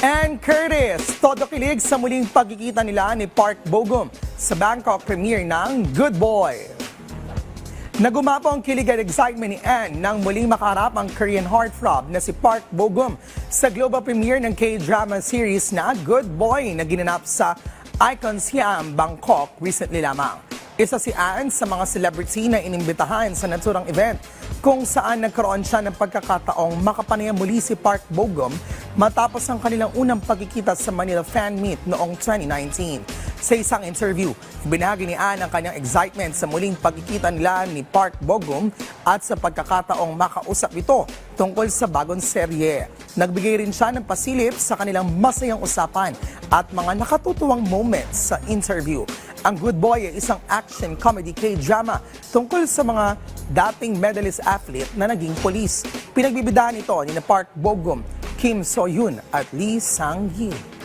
And Curtis, todo kilig sa muling pagkikita nila ni Park Bogum sa Bangkok premiere ng Good Boy. Nagumapo ang kilig at excitement ni Anne nang muling makaharap ang Korean heartthrob na si Park Bogum sa global premiere ng K-drama series na Good Boy na ginanap sa Icon Siam, Bangkok recently lamang. Isa si Anne sa mga celebrity na inimbitahan sa naturang event kung saan nagkaroon siya ng pagkakataong makapanayam muli si Park Bogum matapos ang kanilang unang pagkikita sa Manila Fan Meet noong 2019. Sa isang interview, binahagi ni Anne ang kanyang excitement sa muling pagkikita nila ni Park Bogum at sa pagkakataong makausap ito tungkol sa bagong serye. Nagbigay rin siya ng pasilip sa kanilang masayang usapan at mga nakatutuwang moments sa interview. Ang Good Boy ay isang action comedy K-drama tungkol sa mga dating medalist athlete na naging polis. Pinagbibidahan ito ni na Park Bogum, Kim So-yoon at Lee Sang-gi.